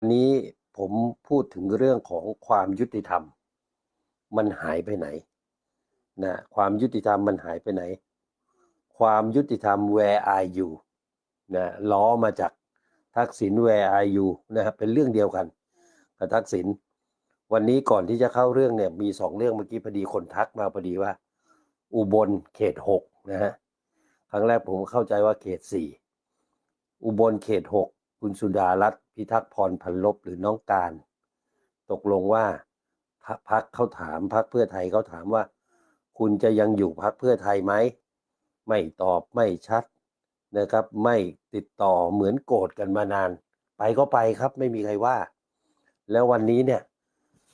วันนี้ผมพูดถึงเรื่องของความยุติธรรม มันหายไปไหนนะความยุติธรรมมันหายไปไหน ความยุติธรรม where are you นะล้อมาจากทักษิณ where are you นะครับเป็นเรื่องเดียวกันกับทักษิณวันนี้ก่อนที่จะเข้าเรื่องเนี่ยมีสองเรื่องเมื่อกี้พอดีคนทักมาพอดีว่า อุบลเขตหกนะฮะครั้งแรกผมเข้าใจว่าเขตสี่อุบลเขตหกคุณสุดารัตน์ พิทักษ์พรพันลบหรือน้องการ ตกลงว่าพักเขาถามพักเพื่อไทยเขาถามว่า คุณจะยังอยู่พักเพื่อไทยไหมไม่ตอบไม่ชัดนะครับ ไม่ติดต่อเหมือนโกรธกันมานาน ไปก็ไปครับไม่มีใครว่า แล้ววันนี้เนี่ย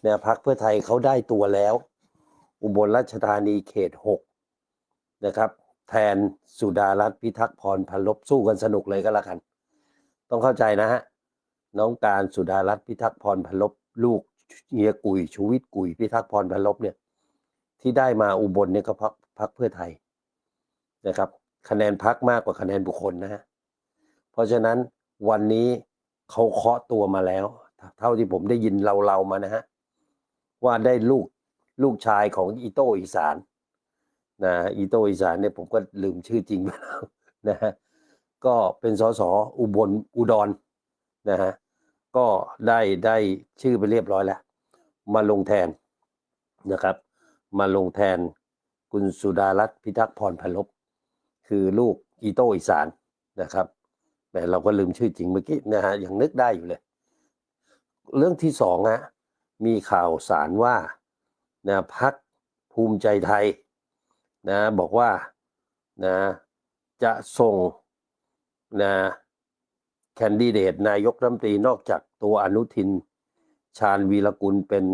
เนี่ยพักเพื่อไทยเขาได้ตัวแล้ว อุบลราชธานีเขตหกนะครับ แทนสุดารัตน์พิทักษ์พรพันลบสู้กันสนุกเลยก็แล้วกัน ต้องเข้าใจนะฮะ น้องการสุดารัตน์พิทักษ์พรพลบลูกเฮียกุยชูวิทย์กุยพิทักษ์พรพลบเนี่ย ที่ได้มาอุบลเนี่ยก็พักพักเพื่อไทยนะครับ คะแนนพักมากกว่าคะแนนบุคคลนะฮะเพราะฉะนั้นวันนี้เขาเคาะตัวมาแล้ว เท่าที่ผมได้ยินเราๆมานะฮะว่าได้ลูกลูกชายของอีโตอีสานนะอีโตอีสานเนี่ยผมก็ลืมชื่อจริงไปแล้วนะฮะก็เป็นสสอุบลอุดรนะฮะ ก็ได้ได้ชื่อไปเรียบร้อยแล้ว มาลงแทนนะครับ มาลงแทนคุณสุดารัตน์พิทักษ์พรพลบคือลูกอีโตอีสานนะครับแต่เราก็ลืมชื่อจริงเมื่อกี้นะฮะยังนึกได้อยู่เลย เรื่องที่สองฮะมีข่าวสารว่านะพักภูมิใจไทยนะบอกว่านะจะส่งนะ แคนดิเดตนายกรัฐมนตรีนอกจากตัวอนุทิน ชาญวีรกุลเป็น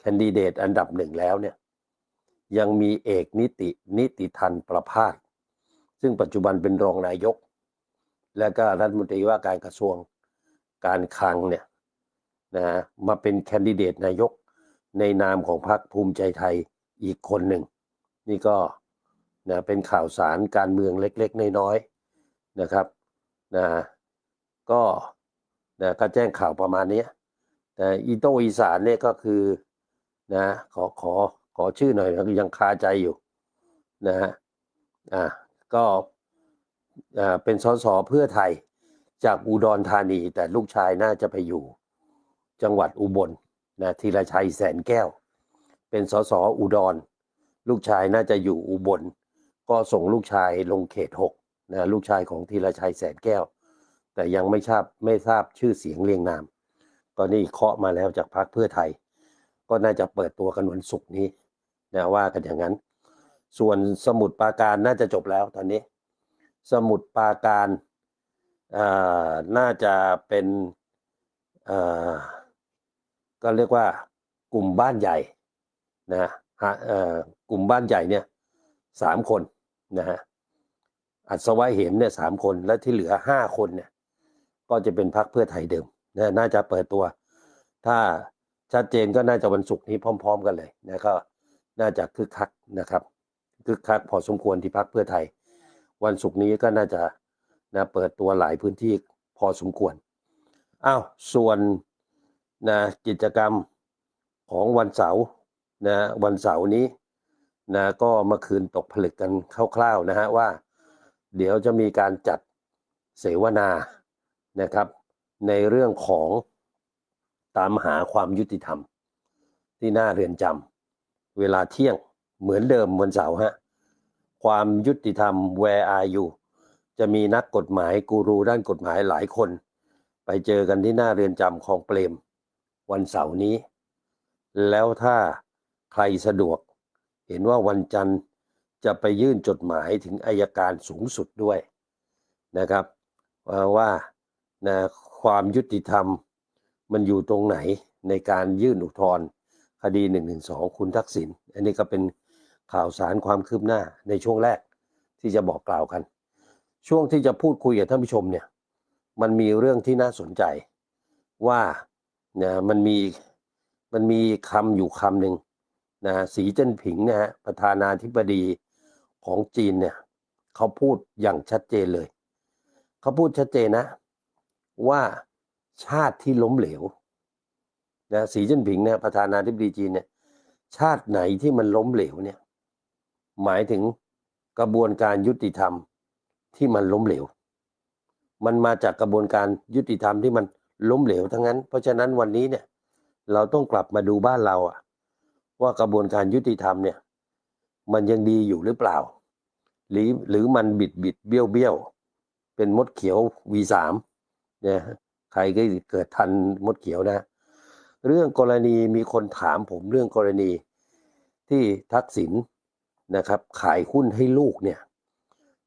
แคนดิเดตอันดับหนึ่งแล้วเนี่ยยังมีเอกนิตินิติทันประพาสซึ่งปัจจุบันเป็นรองนายก และก็รัฐมนตรีว่าการกระทรวงการคลังเนี่ยนะมาเป็นแคนดิเดตนายกในนามของพรรคภูมิใจไทยอีกคนหนึ่ง นี่ก็นะเป็นข่าวสารการเมืองเล็กๆ น้อยๆนะครับนะ ก็นะก็แจ้งข่าวประมาณนี้แต่อีโตอีสานเนี่ยก็คือนะขอขอขอชื่อหน่อยยังคาใจอยู่นะฮะอ่าก็อ่าเป็นสสเพื่อไทยจากอุดรธานี แต่ลูกชายน่าจะไปอยู่ จังหวัดอุบลนะธีรชัยแสนแก้ว เป็นสสอุดร ลูกชายน่าจะอยู่อุบล ก็ส่งลูกชายลงเขตหกนะลูกชายของธีรชัยแสนแก้ว แต่ยังไม่ทราบไม่ทราบชื่อเสียงเรียงนาม ตอนนี้เคาะมาแล้วจากพรรคเพื่อไทย ก็น่าจะเปิดตัวกันวันศุกร์นี้นะว่ากันอย่างนั้น ส่วนสมุดปาการน่าจะจบแล้วตอนนี้ สมุดปาการน่าจะเป็นก็เรียกว่ากลุ่มบ้านใหญ่นะฮะกลุ่มบ้านใหญ่เนี่ยสามคนนะฮะอัศวะเหมเนี่ยสามคนและที่เหลือห้าคนเนี่ย ก็จะเป็นพักเพื่อไทยเดิมน,น่าจะเปิดตัว ถ้าชัดเจนก็น่าจะวันศุกร์นี้พร้อม ๆ กันเลยนะก็น่าจะคึกคักนะครับคึกคักพอสมควรที่พักเพื่อไทย วันศุกร์นี้ก็น่าจะนะเปิดตัวหลายพื้นที่พอสมควรอ้าวส่วนนะกิจกรรมของวันเสาร์นะวันเสาร์นี้นะก็มาคืนตกผลึกกันคร่าวๆนะฮะว่า เดี๋ยวจะมีการจัดเสวนา นะครับ ในเรื่องของตามหาความยุติธรรม ที่หน้าเรือนจำเวลาเที่ยงเหมือนเดิมวันเสาร์ฮะความยุติธรรม where are you จะมีนักกฎหมายกูรูด้านกฎหมายหลายคน ไปเจอกันที่หน้าเรือนจำของเปรม วันเสาร์นี้ แล้วถ้าใครสะดวก เห็นว่าวันจันทร์จะไปยื่นจดหมายถึงอายการสูงสุดด้วยนะครับว่า นะความยุติธรรมมันอยู่ตรงไหนในการยื่นอุทธรณ์คดี1นึคุณทักษิณอันนี้ก็เป็นข่าวสารความคืบหน้าในช่วงแรกที่จะบอกกล่าวกัน ช่วงที่จะพูดคุยกับท่านผู้ชมเนี่ยมันมีเรื่องที่น่าสนใจว่านะมันมีมันมีคำอยู่คำหนึ่งนะสีเจิ้นผิงนะฮะประธานาธิบดีของจีนเนี่ยเขาพูดอย่างชัดเจนเลย เขาพูดชัดเจนนะ ว่าชาติที่ล้มเหลวนะสีจิ้นผิงเนี่ยประธานาธิบดีจีนเนี่ย ชาติไหนที่มันล้มเหลวเนี่ย หมายถึงกระบวนการยุติธรรมที่มันล้มเหลว มันมาจากกระบวนการยุติธรรมที่มันล้มเหลวทั้งนั้น เพราะฉะนั้นวันนี้เนี่ย เราต้องกลับมาดูบ้านเราอะว่ากระบวนการยุติธรรมเนี่ย มันยังดีอยู่หรือเปล่า หรือหรือมันบิดบิดเบี้ยวเบี้ยวเป็นมดเขียว V3 เนี่ยใครก็เกิดทันมดเขียวนะ เรื่องกรณีมีคนถามผมเรื่องกรณีที่ทักษิณนะครับ ขายหุ้นให้ลูกเนี่ย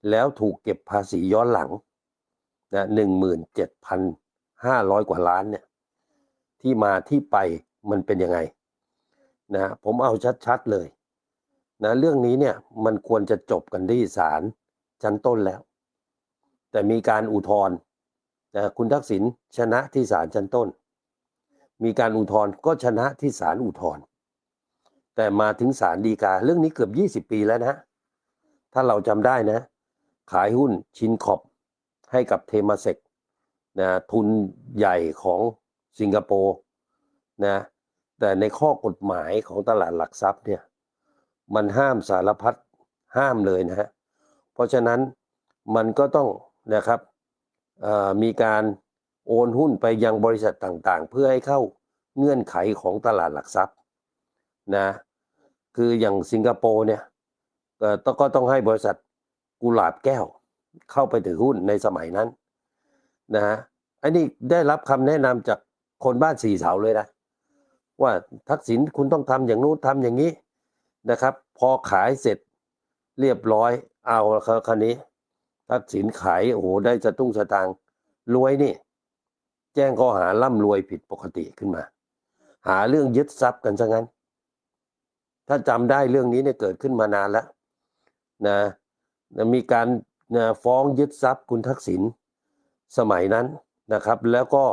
แล้วถูกเก็บภาษีย้อนหลังนะหนึ่งหมื่นเจ็ดพันห้าร้อยกว่าล้านเนี่ย ที่มาที่ไปมันเป็นยังไงนะผมเอาชัดๆเลยนะเรื่องนี้เนี่ยมันควรจะจบกันที่ศาลชั้นต้นแล้ว แต่มีการอุทธรณ์ คุณทักษิณชนะที่ศาลชั้นต้น มีการอุทธรณ์ก็ชนะที่ศาลอุทธรณ์แต่มาถึงศาลฎีกาเรื่องนี้เกือบ 20 ปีแล้วนะ ถ้าเราจำได้นะ ขายหุ้นชินขอบให้กับเทมาเซกนะทุนใหญ่ของสิงคโปร์นะแต่ในข้อกฎหมายของตลาดหลักทรัพย์เนี่ยมันห้ามสารพัดห้ามเลยนะฮะเพราะฉะนั้นมันก็ต้องนะครับ มีการโอนหุ้นไปยังบริษัทต่างๆ เพื่อให้เข้าเงื่อนไขของตลาดหลักทรัพย์นะคืออย่างสิงคโปร์เนี่ยก็ก็ต้องให้บริษัทกุหลาบแก้วเข้าไปถือหุ้นในสมัยนั้นนะฮะอันนี้ได้รับคำแนะนำจากคนบ้านสี่เสาเลยนะว่าทักษิณคุณต้องทำอย่างนู้นทำอย่างนี้นะครับ พอขายเสร็จเรียบร้อยเอาคราวนี้ ทักษิณขายโอ้โหได้สตุ้งสตางค์รวยนี่ แจ้งข้อหาร่ำรวยผิดปกติขึ้นมา หาเรื่องยึดทรัพย์กันซะงั้น ถ้าจำได้เรื่องนี้เนี่ยเกิดขึ้นมานานแล้วนะมีการนะฟ้องยึดทรัพย์คุณทักษิณสมัยนั้นนะครับ แล้วก็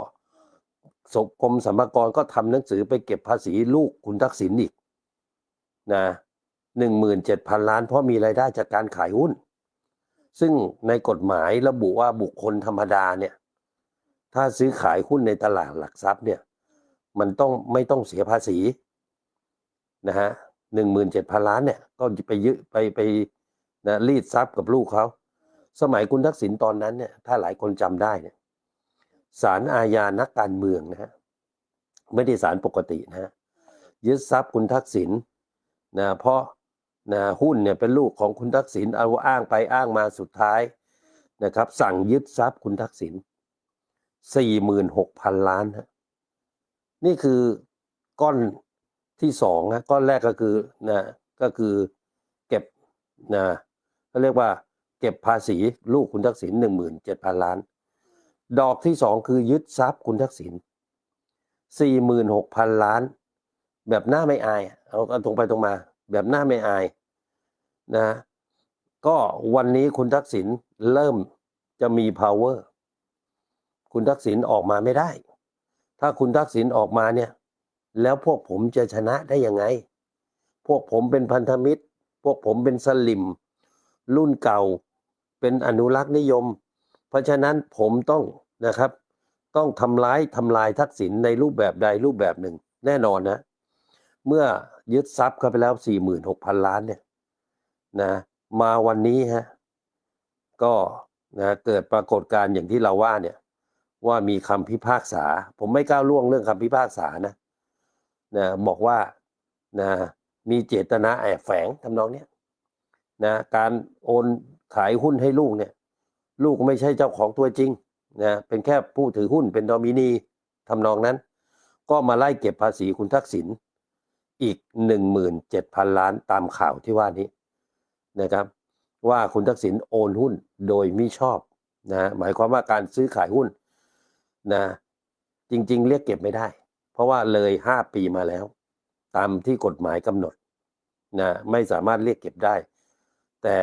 สกรมสรรพากรก็ทำหนังสือไปเก็บภาษีลูกคุณทักษิณอีกนะหนึ่งหมื่นเจ็ดพันล้านเพราะมีรายได้จากการขายหุ้น ซึ่งในกฎหมายระบุว่าบุคคลธรรมดาเนี่ย ถ้าซื้อขายหุ้นในตลาดหลักทรัพย์เนี่ย มันต้องไม่ต้องเสียภาษีนะฮะหนึ่งหมื่นเจ็ดพันล้านเนี่ย ก็ไปยึไปไปนะรีดทรัพย์กับลูกเขาสมัยคุณทักษิณตอนนั้นเนี่ย ถ้าหลายคนจำได้เนี่ยศาลอาญานักการเมืองนะฮะไม่ได้ศาลปกตินะฮะยึดทรัพย์คุณทักษิณนะเพราะ นะหุ้นเนี่ยเป็นลูกของคุณทักษิณเอาอ้างไปอ้างมาสุดท้ายนะครับ สั่งยึดทรัพย์คุณทักษิณสี่หมื่นหกพันล้านฮะนี่คือก้อนที่สองนะก้อนแรกก็คือนะก็คือเก็บนะเขาเรียกว่า เก็บภาษีลูกคุณทักษิณหนึ่งหมื่นเจ็ดพันล้าน ดอกที่สองคือยึดทรัพย์คุณทักษิณสี่หมื่นหกพันล้าน แบบหน้าไม่อาย เอาตรงไปตรงมา แบบหน้าไม่อายนะ ก็วันนี้คุณทักษิณเริ่มจะมี power คุณทักษิณออกมาไม่ได้ ถ้าคุณทักษิณออกมาเนี่ย แล้วพวกผมจะชนะได้ยังไง พวกผมเป็นพันธมิตร พวกผมเป็นสลิม รุ่นเก่า เป็นอนุรักษ์นิยม เพราะฉะนั้นผมต้องนะครับ ต้องทำร้ายทำลายทักษิณในรูปแบบใดรูปแบบหนึ่ง แน่นอนนะ เมื่อ ยึดทรัพย์เข้าไปแล้วสี่หมื่นหกพันล้านเนี่ยนะมาวันนี้ฮะก็นะเกิดปรากฏการณ์อย่างที่เราว่าเนี่ยว่ามีคำพิพากษา ผมไม่ก้าวล่วงเรื่องคำพิพากษานะนะบอกว่านะมีเจตนาแอบแฝงทำนองเนี้ยนะการโอนขายหุ้นให้ลูกเนี่ย ลูกไม่ใช่เจ้าของตัวจริงนะเป็นแค่ผู้ถือหุ้นเป็นดอมินีทำนองนั้น ก็มาไล่เก็บภาษีคุณทักษิณ อีกหนึ่งหมื่นเจ็ดพันล้านตามข่าวที่ว่านี้นะครับ ว่าคุณทักษิณโอนหุ้นโดยมิชอบนะหมายความว่าการซื้อขายหุ้นนะจริง ๆ เรียกเก็บไม่ได้ เพราะว่าเลยห้าปีมาแล้ว ตามที่กฎหมายกำหนดนะไม่สามารถเรียกเก็บได้ แต่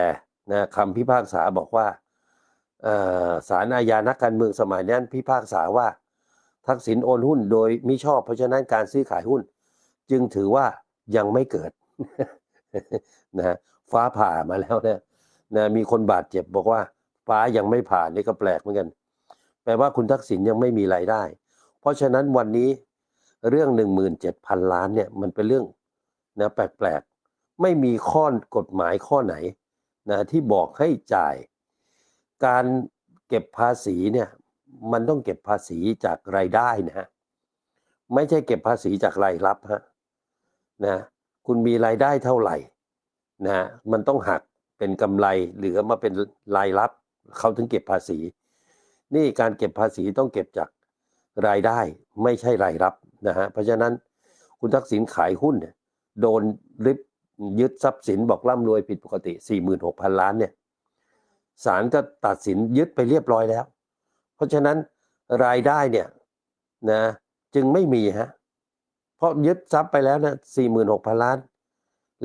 นะคำพิพากษาบอกว่าศาลอาญานักการเมืองสมัยนั้นพิพากษาว่าทักษิณโอนหุ้นโดยมิชอบเพราะฉะนั้นการซื้อขายหุ้น จึงถือว่ายังไม่เกิดนะฟ้าผ่ามาแล้วเนี่ยนะมีคนบาดเจ็บบอกว่า ฟ้ายังไม่ผ่านี่ก็แปลกเหมือนกัน แปลว่าคุณทักษิณยังไม่มีรายได้ เพราะฉะนั้นวันนี้เรื่อง 17,000 ล้านเนี่ยมันเป็นเรื่องนะแปลกๆ ไม่มีข้อกฎหมายข้อไหนนะที่บอกให้จ่าย การเก็บภาษีเนี่ยมันต้องเก็บภาษีจากรายได้นะฮะไม่ใช่เก็บภาษีจากรายรับฮะ นะคุณมีรายได้เท่าไหร่นะมันต้องหักเป็นกำไรเหลือมาเป็นรายรับเขาถึงเก็บภาษี นี่การเก็บภาษีต้องเก็บจากรายได้ไม่ใช่รายรับนะฮะเพราะฉะนั้นคุณทักษิณขายหุ้นเนี่ยโดนริบยึดทรัพย์สินบอกร่ำรวยผิดปกติ 46,000 ล้านเนี่ยศาลก็ตัดสินยึดไปเรียบร้อยแล้ว เพราะฉะนั้นรายได้เนี่ยนะจึงไม่มีฮะ เพราะยึดทรัพย์ไปแล้วนะ46,000ล้าน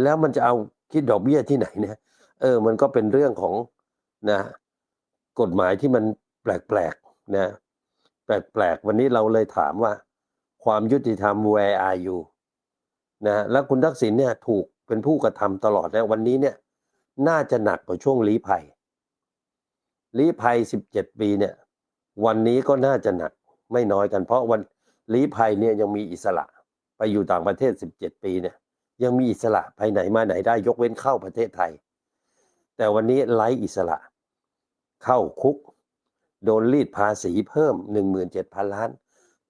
แล้วมันจะเอาคิดดอกเบี้ยที่ไหนเนี่ยเออ มันก็เป็นเรื่องของนะ กฎหมายที่มันแปลกๆนะ แปลกๆวันนี้เราเลยถามว่า ความยุติธรรม where are you นะแล้วคุณทักษิณเนี่ยถูกเป็นผู้กระทำตลอดแล้ววันนี้เนี่ย น่าจะหนักกว่าช่วงลี้ภัยลี้ภัย17ปีเนี่ย วันนี้ก็น่าจะหนักไม่น้อยกัน เพราะวันลี้ภัยเนี่ยยังมีอิสระ อยู่ต่างประเทศ 17 ปีเนี่ยยังมีอิสระไปไหนมาไหนได้ยกเว้นเข้าประเทศไทย แต่วันนี้ไร้อิสระ เข้าคุก โดนรีดภาษีเพิ่ม 17,000 ล้าน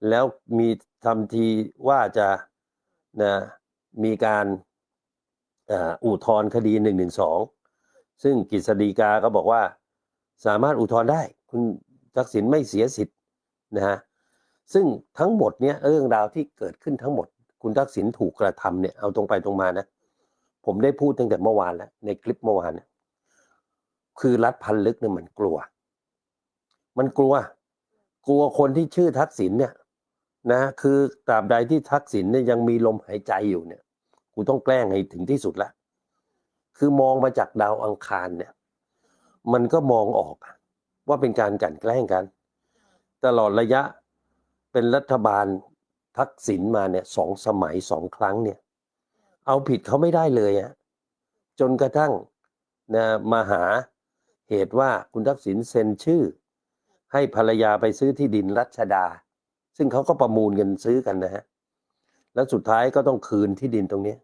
แล้วมีทำทีว่าจะนะมีการอ่าอุทธรณ์คดี 112 ซึ่งกฤษฎีกาก็บอกว่าสามารถอุทธรณ์ได้ คุณทักษิณไม่เสียสิทธิ์นะฮะซึ่งทั้งหมดเนี้ยเรื่องราวที่เกิดขึ้นทั้งหมด คุณทักษิณถูกกระทำเนี่ยเอาตรงไปตรงมานะ ผมได้พูดตั้งแต่เมื่อวานแล้ว ในคลิปเมื่อวานเนี่ยคือรัฐพันลึกเนี่ยมันกลัว มันกลัว กลัวคนที่ชื่อทักษิณเนี่ย นะคือตราบใดที่ทักษิณเนี่ยยังมีลมหายใจอยู่เนี่ยกูต้องแกล้งให้ถึงที่สุดละคือมองมาจากดาวอังคารเนี่ย มันก็มองออกว่าเป็นการกลั่นแกล้งกัน ตลอดระยะเป็นรัฐบาล ทักษิณมาเนี่ยสองสมัยสองครั้งเนี่ย เอาผิดเขาไม่ได้เลยอะจนกระทั่งนะมาหาเหตุว่าคุณทักษิณเซ็นชื่อ ให้ภรรยาไปซื้อที่ดินรัชดา ซึ่งเขาก็ประมูลกันซื้อกันนะฮะแล้วสุดท้ายก็ต้องคืนที่ดินตรงนี้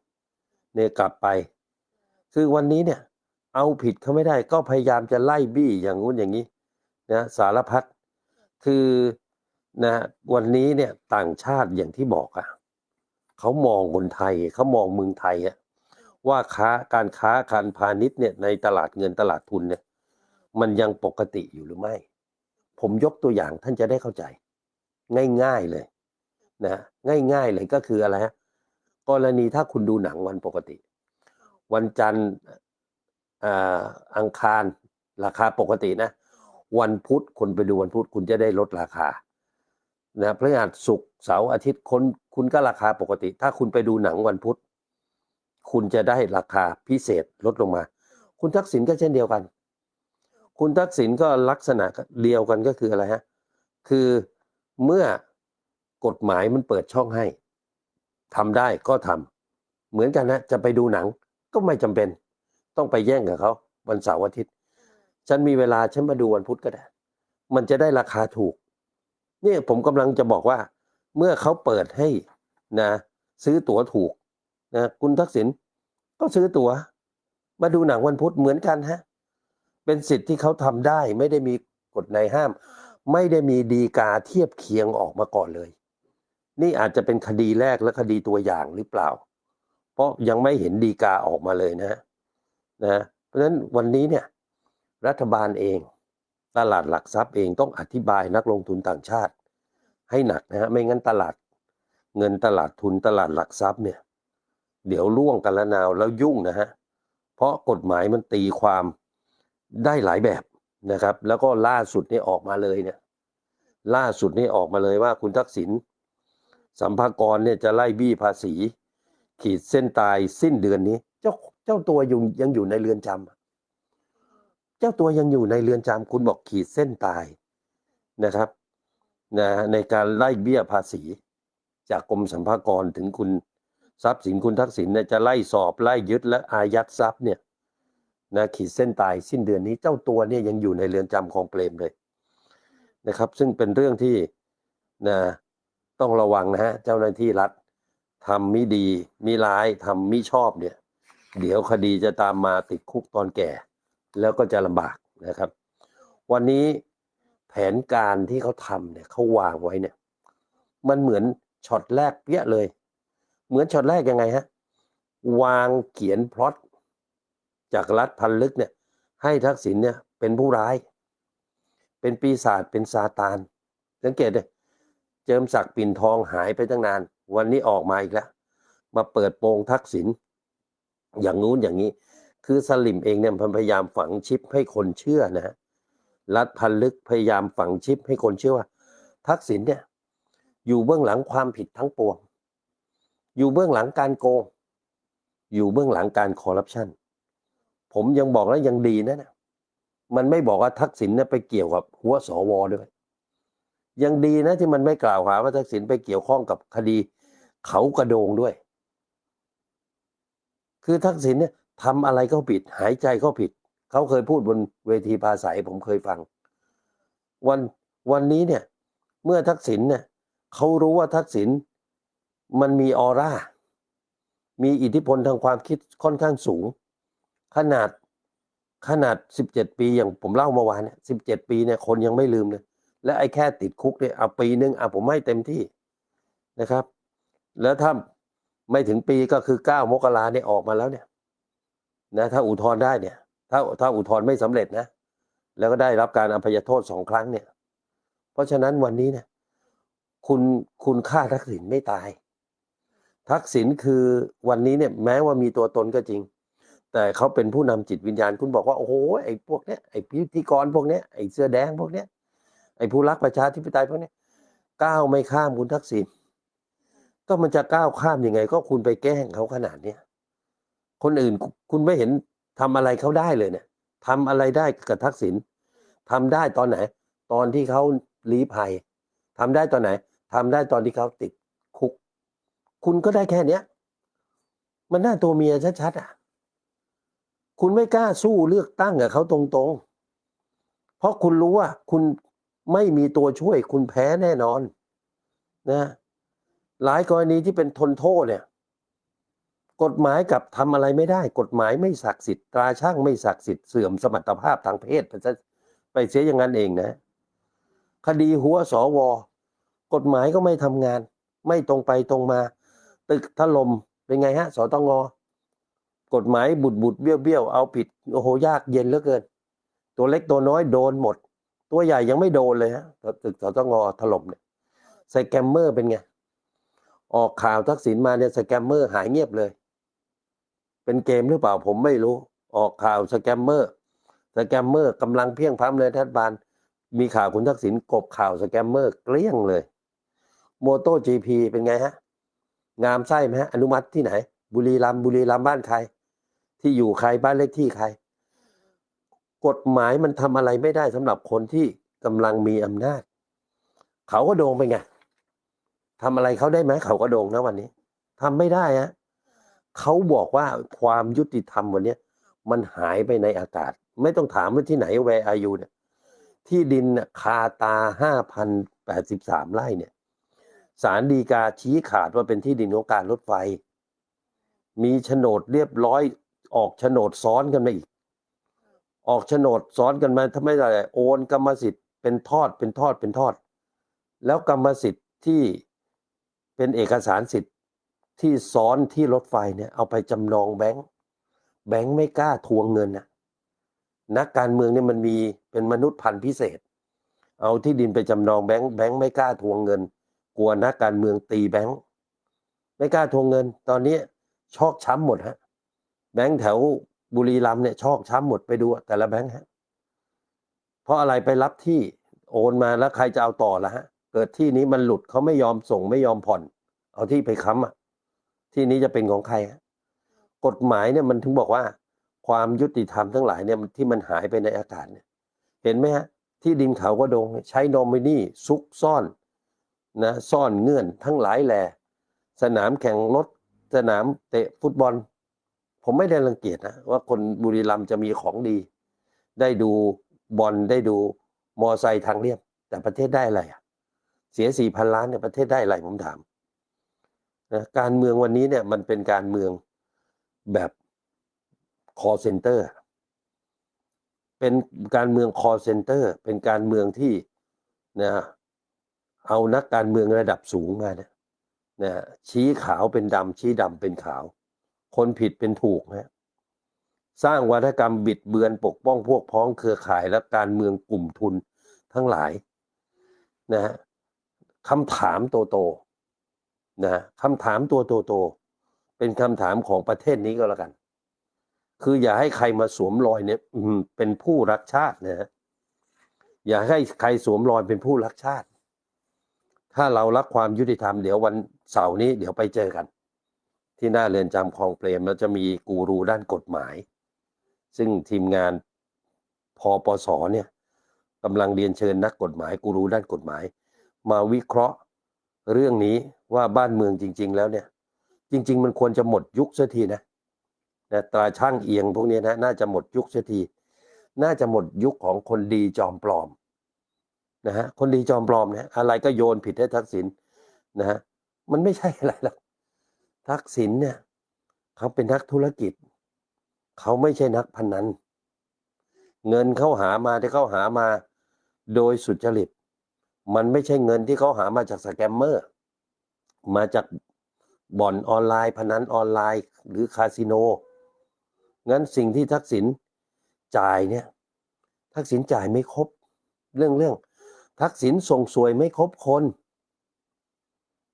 เนี่ยกลับไป คือวันนี้เนี่ย เอาผิดเขาไม่ได้ก็พยายามจะไล่บี้อย่างงู้นอย่างนี้นะสารพัดคือ นะวันนี้เนี่ยต่างชาติอย่างที่บอกอะเขามองคนไทยเขามองเมืองไทยอะว่าค้าการค้าการพาณิชย์เนี่ยในตลาดเงินตลาดทุนเนี่ย มันยังปกติอยู่หรือไม่ ผมยกตัวอย่างท่านจะได้เข้าใจ ง่ายๆเลยนะง่ายๆเลยก็คืออะไรฮะกรณีถ้าคุณดูหนังวันปกติ วันจันทร์อ่าอังคารราคาปกตินะ วันพุธคนไปดูวันพุธคุณจะได้ลดราคา นะพฤหัสศุกร์เสาร์อาทิตย์คนคุณก็ราคาปกติ ถ้าคุณไปดูหนังวันพุธ คุณจะได้ราคาพิเศษลดลงมา คุณทักษิณก็เช่นเดียวกัน คุณทักษิณก็ลักษณะเดียวกันก็คืออะไรฮะคือเมื่อกฎหมายมันเปิดช่องให้ทำได้ก็ทำเหมือนกันนะจะไปดูหนังก็ไม่จำเป็น ต้องไปแย่งกับเขาวันเสาร์อาทิตย์ ฉันมีเวลาฉันมาดูวันพุธก็ได้ มันจะได้ราคาถูก นี่ผมกำลังจะบอกว่า เมื่อเขาเปิดให้นะ ซื้อตั๋วถูกนะคุณทักษิณก็ซื้อตั๋ว มาดูหนังวันพุธเหมือนกันฮะเป็นสิทธิ์ที่เขาทำได้ ไม่ได้มีกฎในห้าม ไม่ได้มีดีกาเทียบเคียงออกมาก่อนเลย นี่อาจจะเป็นคดีแรกและคดีตัวอย่างหรือเปล่า เพราะยังไม่เห็นดีกาออกมาเลยนะนะเพราะฉะนั้นวันนี้เนี่ย รัฐบาลเอง ตลาดหลักทรัพย์เองต้องอธิบายนักลงทุนต่างชาติ ให้หนักนะฮะไม่งั้นตลาด เงินตลาดทุนตลาดหลักทรัพย์เนี่ย เดี๋ยวล่วงกันละนาวแล้วยุ่งนะฮะเพราะกฎหมายมันตีความได้หลายแบบนะครับ แล้วก็ล่าสุดนี่ออกมาเลยเนี่ย ล่าสุดนี่ออกมาเลยว่าคุณทักษิณสัมภากรเนี่ยจะไล่บี้ภาษี ขีดเส้นตายสิ้นเดือนนี้ เจ้าเจ้าตัวยังอยู่ในเรือนจำ เจ้าตัวยังอยู่ในเรือนจำคุณบอกขีดเส้นตายนะครับนะในการไล่เบี้ยภาษี จากกรมสัมภากรถึงคุณทรัพย์สินคุณทักษิณเนี่ยจะไล่สอบไล่ยึดและอายัดทรัพย์เนี่ยนะขีดเส้นตายสิ้นเดือนนี้เจ้าตัวเนี่ยยังอยู่ในเรือนจำของเปรมเลยนะครับ ซึ่งเป็นเรื่องที่นะต้องระวังนะฮะเจ้าหน้าที่รัฐทำมิดีมิร้ายทำมิชอบเนี่ย เดี๋ยวคดีจะตามมาติดคุกตอนแก่ แล้วก็จะลำบากนะครับ วันนี้แผนการที่เขาทำเนี่ยเขาวางไว้เนี่ย มันเหมือนช็อตแรกเปี้ยเลย เหมือนช็อตแรกยังไงฮะวางเขียนพล็อตจากรัฐพันลึกเนี่ยให้ทักษิณเนี่ยเป็นผู้ร้าย เป็นปีศาจเป็นซาตานสังเกตเลยเจิมศักดิ์ปิ่นทองหายไปตั้งนาน วันนี้ออกมาอีกแล้ว มาเปิดโปงทักษิณอย่างงู้นอย่างนี้ คือสลิมเองเนี่ยพยายามฝังชิปให้คนเชื่อนะฮะรัฐพันลึกพยายามฝังชิปให้คนเชื่อว่า ทักษิณเนี่ยอยู่เบื้องหลังความผิดทั้งปวง อยู่เบื้องหลังการโกง อยู่เบื้องหลังการคอร์รัปชันผมยังบอกแล้วยังดีนะนะมันไม่บอกว่าทักษิณเนี่ยไปเกี่ยวกับหัวสวด้วย ยังดีนะที่มันไม่กล่าวหาว่าทักษิณไปเกี่ยวข้องกับคดีเขากระโดงด้วย คือทักษิณเนี่ย ทำอะไรก็ผิด หายใจก็ผิด เขาเคยพูดบนเวทีภาษาผมเคยฟัง วันวันนี้เนี่ย เมื่อทักษิณเนี่ยเขารู้ว่าทักษิณมันมีออร่า มีอิทธิพลทางความคิดค่อนข้างสูง ขนาดขนาด 17 ปีอย่างผมเล่าเมื่อวานเนี่ย17ปีเนี่ยคนยังไม่ลืมเลยและไอ้แค่ติดคุกเนี่ยเอาปีนึงเอะผมให้เต็มที่นะครับ แล้วถ้าไม่ถึงปีก็คือ 9 มกราเนี่ยออกมาแล้วเนี่ย นะถ้าอุทธรณ์ได้เนี่ย ถ้าถ้าอุทธรณ์ไม่สำเร็จนะ แล้วก็ได้รับการอภัยโทษสองครั้งเนี่ย เพราะฉะนั้นวันนี้เนี่ย คุณคุณฆ่าทักษิณไม่ตาย ทักษิณคือวันนี้เนี่ย แม้ว่ามีตัวตนก็จริง แต่เขาเป็นผู้นำจิตวิญญาณ คุณบอกว่าโอ้โหไอ้พวกเนี้ยไอ้พิธีกรพวกเนี้ยไอ้เสื้อแดงพวกเนี้ยไอ้ผู้รักประชาธิปไตยพวกเนี้ยก้าวไม่ข้ามคุณทักษิณก็มันจะก้าวข้ามยังไง ก็คุณไปแกล้งเขาขนาดเนี้ย คนอื่นคุณไม่เห็นทำอะไรเขาได้เลยเนี่ยทำอะไรได้กับทักษิณทำได้ตอนไหน ตอนที่เขาลี้ภัยทำได้ตอนไหนทำได้ตอนที่เขาติดคุก คุณก็ได้แค่เนี้ย มันน่าตัวเมียชัดๆอะ คุณไม่กล้าสู้เลือกตั้งกับเขาตรงๆ เพราะคุณรู้ว่าคุณไม่มีตัวช่วยคุณแพ้แน่นอน นะ หลายกรณีที่เป็นทนโทษเนี่ย กฎหมายกับทำอะไรไม่ได้ กฎหมายไม่ศักดิ์สิทธิ์ตราช่างไม่ศักดิ์สิทธิ์เสื่อมสมรรถภาพทางเพศไปไปเสียอย่างนั้นเองนะ คดีหัวสว กฎหมายก็ไม่ทำงาน ไม่ตรงไปตรงมา ตึกถล่มเป็นไงฮะสตงกฎหมายบุดบุดเบี้ยวเบี้ยวเอาผิดโอ้โหยากเย็นเหลือเกิน ตัวเล็กตัวน้อยโดนหมด ตัวใหญ่ยังไม่โดนเลยฮะตึกสตงถล่มเนี่ยสแกมเมอร์เป็นไงออกข่าวทักษิณมาเนี่ยสแกมเมอร์หายเงียบเลย เป็นเกมหรือเปล่าผมไม่รู้ ออกข่าวสแกมเมอร์ สแกมเมอร์กำลังเพียงพร้ำเลยรัฐบาล มีข่าวคุณทักษิณกบข่าวสแกมเมอร์เกลี้ยงเลยโมโตจีพีเป็นไงฮะ งามไส้ไหมฮะ อนุมัติที่ไหน บุรีรัมบุรีรัมบ้านใคร ที่อยู่ใครบ้านเลขที่ใคร กฎหมายมันทำอะไรไม่ได้สำหรับคนที่กำลังมีอำนาจ เขาก็โดงไปไงทำอะไรเขาได้ไหมเขาก็โดงนะวันนี้ทำไม่ได้ฮะ เขาบอกว่าความยุติธรรมวันนี้มันหายไปในอากาศ ไม่ต้องถามว่าที่ไหนแวร์อายุเนี่ยที่ดินคาตาห้าพันแปดสิบสามไร่เนี่ยสารดีกาชี้ขาดว่าเป็นที่ดินของการรถไฟ มีโฉนดเรียบร้อยออกโฉนดซ้อนกันมาอีก ออกโฉนดซ้อนกันมาถ้าไม่ได้โอนกรรมสิทธิ์เป็นทอดเป็นทอดเป็นทอด แล้วกรรมสิทธิ์ที่เป็นเอกสารสิทธิ ที่ซ้อนที่รถไฟเนี่ยเอาไปจำนองแบงค์แบงค์ไม่กล้าทวงเงินนะนักการเมืองเนี่ยมันมีเป็นมนุษย์พันธุ์พิเศษ เอาที่ดินไปจำนองแบงค์แบงค์ไม่กล้าทวงเงิน กลัวนักการเมืองตีแบงค์ไม่กล้าทวงเงิน ตอนนี้ชอกช้ำหมดฮะแบงค์แถวบุรีรัมย์เนี่ยชอกช้ำหมดไปดูแต่ละแบงค์ฮะเพราะอะไรไปรับที่โอนมาแล้วใครจะเอาต่อละฮะ เกิดที่นี้มันหลุดเขาไม่ยอมส่งไม่ยอมผ่อน เอาที่ไปค้ำอะ ที่นี้จะเป็นของใครฮะกฎหมายเนี่ยมันถึงบอกว่า ความยุติธรรมทั้งหลายเนี่ยที่มันหายไปในอากาศเนี่ย เห็นไหมฮะที่ดินเขาก็โดงใช้โนมินีซุกซ่อนนะซ่อนเงื่อนทั้งหลายแหล่สนามแข่งรถสนามเตะฟุตบอล ผมไม่ได้รังเกียจนะว่าคนบุรีรัมย์จะมีของดี ได้ดูบอลได้ดูมอไซค์ทางเรียบ แต่ประเทศได้อะไรอะเสียสี่พันล้านเนี่ยประเทศได้อะไรผมถาม นะการเมืองวันนี้เนี่ยมันเป็นการเมืองแบบ call center เป็นการเมือง call center เป็นการเมืองที่นะเอานักการเมืองระดับสูงมาเนี่ยนะชี้ขาวเป็นดำชี้ดำเป็นขาว คนผิดเป็นถูกนะสร้างวัฒกรรมบิดเบือนปกป้องพวกพ้องเครือข่ายและการเมืองกลุ่มทุนทั้งหลายนะฮะคำถามโตโต นะฮะคำถามตัวโตๆเป็นคำถามของประเทศนี้ก็แล้วกัน คืออย่าให้ใครมาสวมรอยเนี่ยเป็นผู้รักชาตินะฮะอย่าให้ใครสวมรอยเป็นผู้รักชาติ ถ้าเรารักความยุติธรรมเดี๋ยววันเสาร์นี้เดี๋ยวไปเจอกัน ที่หน้าเรือนจำคลองเปรมแล้วจะมีกูรูด้านกฎหมาย ซึ่งทีมงานพอปสเนี่ยกำลังเรียนเชิญนักกฎหมายกูรูด้านกฎหมาย มาวิเคราะห์เรื่องนี้ ว่าบ้านเมืองจริง ๆ แล้วเนี่ย จริง ๆ มันควรจะหมดยุคเสียทีนะนะตราช่างเอียงพวกนี้นะน่าจะหมดยุคเสียที น่าจะหมดยุคของคนดีจอมปลอมนะฮะคนดีจอมปลอมเนี่ยอะไรก็โยนผิดให้ทักษิณนะฮะมันไม่ใช่อะไรหรอกทักษิณเนี่ย เขาเป็นนักธุรกิจ เขาไม่ใช่นักพนนันเงินเขาหามาที่เขาหามาโดยสุจริต มันไม่ใช่เงินที่เขาหามาจากสแกมเมอร์ มาจากบ่อนออนไลน์พนันออนไลน์ หรือคาสิโน งั้นสิ่งที่ทักษิณจ่ายเนี่ย ทักษิณจ่ายไม่ครบ เรื่องเรื่อง ทักษิณส่งสวยไม่ครบคน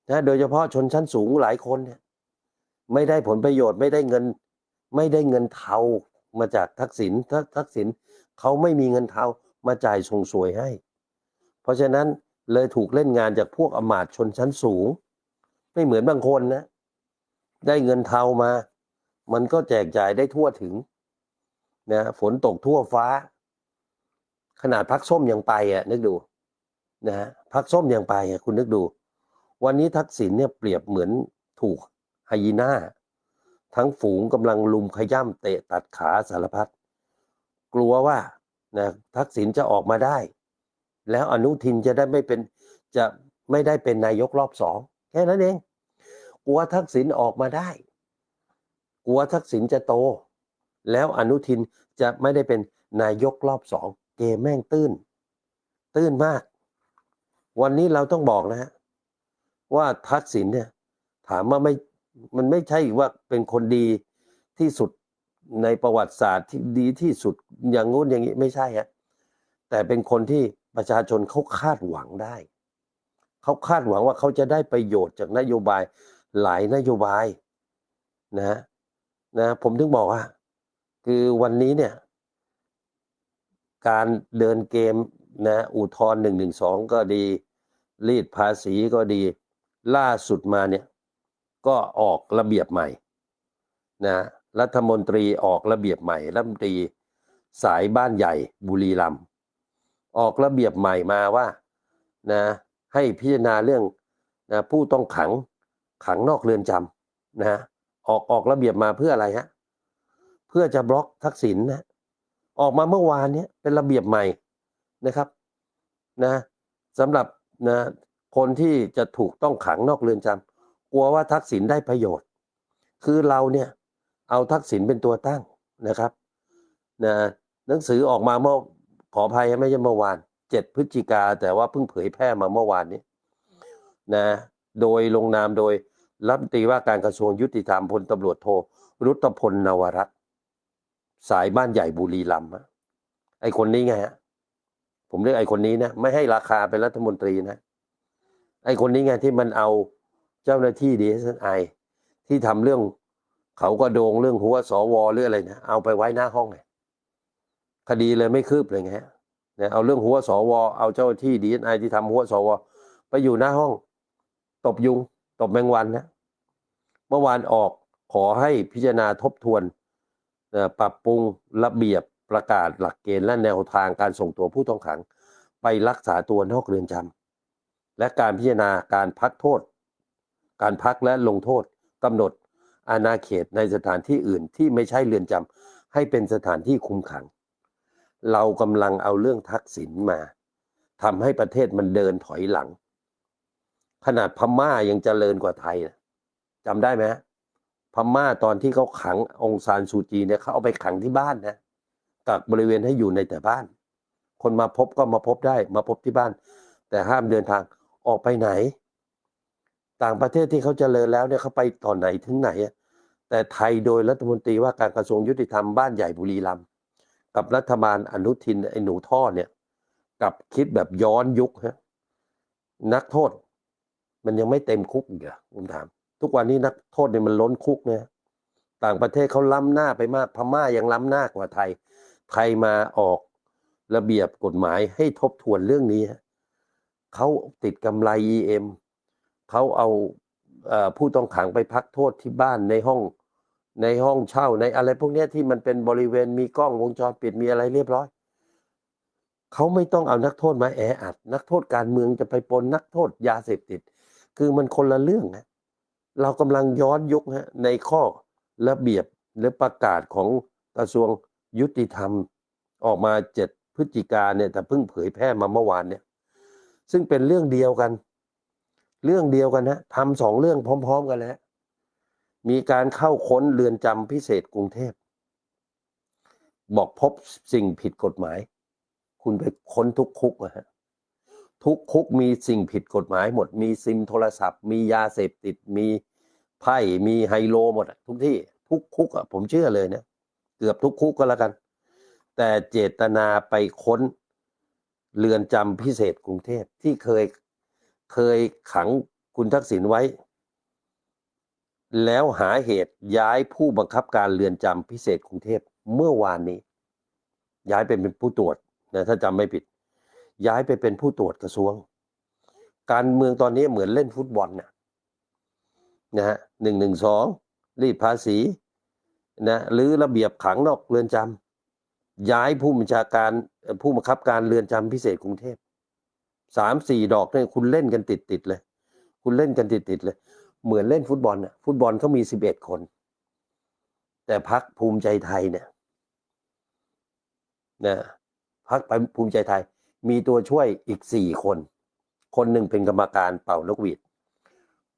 นะโดยเฉพาะชนชั้นสูงหลายคนเนี่ยไม่ได้ผลประโยชน์ไม่ได้เงิน ไม่ได้เงินเทามาจากทักษิณทักทักษิณเขาไม่มีเงินเทามาจ่ายส่งสวยให้ เพราะฉะนั้นเลยถูกเล่นงานจากพวกอมาตชนชั้นสูง ไม่เหมือนบางคนนะ ได้เงินเทามา มันก็แจกจ่ายได้ทั่วถึงนะฝนตกทั่วฟ้า ขนาดพักส้มยังไปอะ นึกดูนะฮะพักส้มยังไปอะคุณนึกดู วันนี้ทักษิณเนี่ยเปรียบเหมือนถูกไฮยีน่า ทั้งฝูงกำลังลุมขย่ำเตะตัดขาสารพัดกลัวว่านะทักษิณจะออกมาได้ แล้วอนุทินจะได้ไม่เป็นจะไม่ได้เป็นนายกรอบสองแค่นั้นเอง กลัวทักษิณออกมาได้ กลัวทักษิณจะโต แล้วอนุทินจะไม่ได้เป็นนายกรอบสองเกมแม่งตื้น ตื้นมาก วันนี้เราต้องบอกนะฮะว่าทักษิณเนี่ย ถามว่าไม่มันไม่ใช่ว่าเป็นคนดีที่สุดในประวัติศาสตร์ที่ดีที่สุดอย่างงู้นอย่างนี้ไม่ใช่ฮะแต่เป็นคนที่ประชาชนเขาคาดหวังได้ เขาคาดหวังว่าเขาจะได้ประโยชน์จากนโยบาย หลายนโยบายนะนะผมถึงบอกว่า คือวันนี้เนี่ย การเดินเกมนะอุทธรณ์หนึ่งหนึ่งสองก็ดี รีดภาษีก็ดี ล่าสุดมาเนี่ย ก็ออกระเบียบใหม่นะรัฐมนตรีออกระเบียบใหม่รัฐมนตรีสายบ้านใหญ่บุรีรัมย์ออกระเบียบใหม่มาว่านะให้พิจารณาเรื่องนะผู้ต้องขัง ขังนอกเรือนจำนะออกออกระเบียบมาเพื่ออะไรฮะเพื่อจะบล็อกทักษิณนะออกมาเมื่อวานเนี้ยเป็นระเบียบใหม่นะครับนะสำหรับนะคนที่จะถูกต้องขังนอกเรือนจำกลัวว่าทักษิณได้ประโยชน์ คือเราเนี่ยเอาทักษิณเป็นตัวตั้งนะครับนะหนังสือออกมาเมื่อขออภัยไม่ใช่เมื่อวานเจ็ดพฤศจิกาแต่ว่าเพิ่งเผยแพร่มาเมื่อวานนี้นะ โดยลงนามโดยรัฐมนตรีว่าการกระทรวงยุติธรรมพลตำรวจโทรุตพลนวรัตน์สายบ้านใหญ่บุรีรัมย์อะไอคนนี้ไงฮะผมเรียกไอคนนี้นะไม่ให้ราคาเป็นรัฐมนตรีนะ ไอคนนี้ไงที่มันเอาเจ้าหน้าที่ดีเอสไอที่ทำเรื่องเขาก็โดงเรื่องหัวสวหรืออะไรนะเอาไปไว้หน้าห้องไงคดีเลยไม่คืบเลยไงฮะเนี่ยเอาเรื่องหัวสว เอาเจ้าหน้าที่ดีเอสไอที่ทำหัวสว ไปอยู่หน้าห้อง ตบยุง ตบแมงวันนะเมื่อวานออกขอให้พิจารณาทบทวนปรับปรุงระเบียบประกาศหลักเกณฑ์และแนวทางการส่งตัวผู้ต้องขัง ไปรักษาตัวนอกเรือนจำและการพิจารณาการพักโทษ การพักและลงโทษกำหนดอาณาเขตในสถานที่อื่นที่ไม่ใช่เรือนจำให้เป็นสถานที่คุมขัง เรากำลังเอาเรื่องทักษิณมาทำให้ประเทศมันเดินถอยหลัง ขนาดพม่ายังเจริญกว่าไทยนะจำได้ไหมพม่าตอนที่เขาขังองซานซูจีเนี่ยเขาเอาไปขังที่บ้านนะกักบริเวณให้อยู่ในแต่บ้าน คนมาพบก็มาพบได้ มาพบที่บ้าน แต่ห้ามเดินทางออกไปไหน ต่างประเทศที่เขาเจริญแล้วเนี่ยเขาไปต่อไหนถึงไหนแต่ไทยโดยรัฐมนตรีว่าการกระทรวงยุติธรรมบ้านใหญ่บุรีรัมย์กับรัฐบาลอนุทินไอ้หนูท่อเนี่ยกับคิดแบบย้อนยุคฮะนักโทษ มันยังไม่เต็มคุกอีกเหรอผมถาม ทุกวันนี้นักโทษเนี่ยมันล้นคุกเนี่ย ต่างประเทศเขาล้ำหน้าไปมากพม่ายังล้ำหน้ากว่าไทย ไทยมาออกระเบียบกฎหมายให้ทบทวนเรื่องนี้เขาติดกำไร EM เขาเอาอผู้ต้องขังไปพักโทษที่บ้านในห้องในห้องเช่าในอะไรพวกนี้ที่มันเป็นบริเวณมีกล้องวงจรปิดมีอะไรเรียบร้อยเขาไม่ต้องเอานักโทษมาแออัด นักโทษการเมืองจะไปปนนักโทษยาเสพติด คือมันคนละเรื่องนะเรากำลังย้อนยุคฮะในข้อระเบียบหรือประกาศของกระทรวงยุติธรรมออกมาเจ็ดพฤศจิกาเนี่ยแต่เพิ่งเผยแพร่มาเมื่อวานเนี่ย ซึ่งเป็นเรื่องเดียวกัน เรื่องเดียวกันนะทำสองเรื่องพร้อม ๆ กันแล้วมีการเข้าค้นเรือนจำพิเศษกรุงเทพ บอกพบสิ่งผิดกฎหมาย คุณไปค้นทุกคุกนะฮะ ทุกคุกมีสิ่งผิดกฎหมายหมด มีซิมโทรศัพท์ มียาเสพติด มีไพ่ มีไฮโลหมดทุกที่ ทุกคุกอะผมเชื่อเลยเนะเกือบทุกคุกก็แล้วกัน แต่เจตนาไปค้นเรือนจำพิเศษกรุงเทพที่เคยเคยขังคุณทักษิณไว้ แล้วหาเหตุย้ายผู้บังคับการเรือนจำพิเศษกรุงเทพเมื่อวานนี้ ย้ายไปเป็นผู้ตรวจนะถ้าจำไม่ผิด ย้ายไปเป็นผู้ตรวจกระทรวง การเมืองตอนนี้เหมือนเล่นฟุตบอลนะนะฮะหนึ่งหนึ่งสองรีดภาษีนะหรือระเบียบขังนอกเรือนจำย้ายผู้บัญชาการผู้บังคับการเรือนจำพิเศษกรุงเทพสามสี่ดอกเนี่ยคุณเล่นกันติดติดเลย คุณเล่นกันติดติดเลย เหมือนเล่นฟุตบอลน่ะฟุตบอลเขามีสิบเอ็ดคน แต่พักภูมิใจไทยเนี่ยนะพักไปภูมิใจไทย มีตัวช่วยอีกสี่คน คนหนึ่งเป็นกรรมการเป่านกหวีด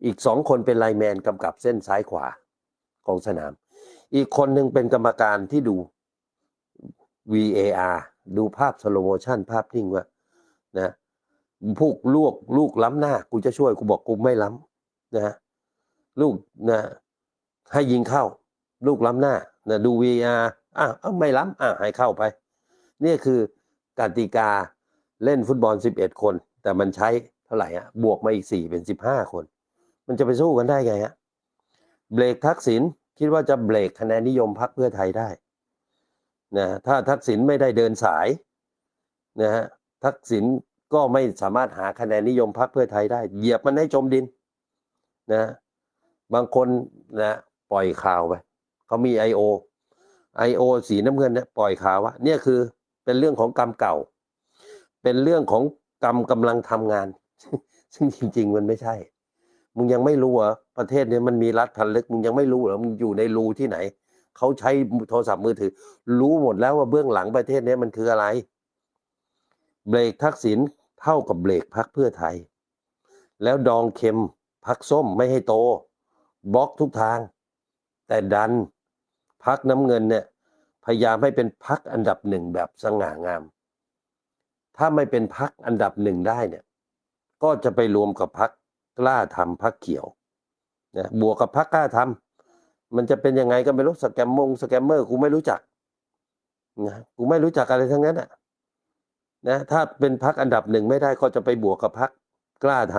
อีกสองคนเป็นไลแมนกำกับเส้นซ้ายขวาของสนาม อีกคนหนึ่งเป็นกรรมการที่ดู VAR ดูภาพสโลโมชันภาพนิ่งว่านะพวกลูกลูกล้ำหน้า กูจะช่วยกูบอกกูไม่ล้ำนะลูกนะให้ยิงเข้า ลูกล้ำหน้านะดู VAR อะเอ้าไม่ล้ำอะให้เข้าไป นี่คือกติกา เล่นฟุตบอล 11 คน แต่มันใช้เท่าไหร่อะบวกมาอีก 4 เป็น 15 คน มันจะไปสู้กันได้ไงฮะเบรกทักษิณคิดว่าจะเบรกคะแนนนิยมพรรคเพื่อไทยได้นะถ้าทักษิณไม่ได้เดินสายนะฮะทักษิณก็ไม่สามารถหาคะแนนนิยมพรรคเพื่อไทยได้ เหยียบมันให้จมดินนะบางคนนะปล่อยข่าวไปเขามี I.O. I.O. สีน้ำเงินเนี่ยปล่อยข่าวว่าเนี่ยคือเป็นเรื่องของกรรมเก่า เป็นเรื่องของกรรมกำลังทำงาน ซึ่งจริง ๆ มันไม่ใช่ มึงยังไม่รู้เหรอประเทศเนี้มันมีรัฐพันลึกมึงยังไม่รู้เหรอมึงอยู่ในรูที่ไหนเขาใช้โทรศัพท์มือถือ รู้หมดแล้วว่าเบื้องหลังประเทศเนี้มันคืออะไร เบรกทักษิณเท่ากับเบรกพักเพื่อไทย แล้วดองเข็มพักส้มไม่ให้โต บล็อกทุกทาง แต่ดันพักน้ำเงินเนี่ยพยายามให้เป็นพักอันดับหนึ่งแบบสง่างาม ถ้าไม่เป็นพักอันดับหนึ่งได้เนี่ย ก็จะไปรวมกับพักกล้าทำพักเขียวนะบวกกับพักกล้าทำมันจะเป็นยังไงก็ไม่รู้สแกมมงสแกมเมอร์กูไม่รู้จักนะกูไม่รู้จักอะไรทั้งนั้นอะนะถ้าเป็นพักอันดับหนึ่งไม่ได้ก็จะไปบวกกับพักกล้าท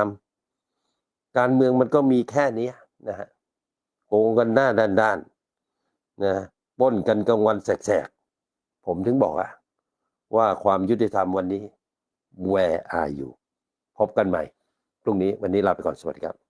ำการเมืองมันก็มีแค่นี้นะฮะโกงกันหน้าด้านๆนะป้นกันกลางวันแสกๆ ผมถึงบอกอะ ว่าความยุติธรรมวันนี้ where are you พบกันใหม่ พรุ่งนี้วันนี้ลาไปก่อนสวัสดีครับ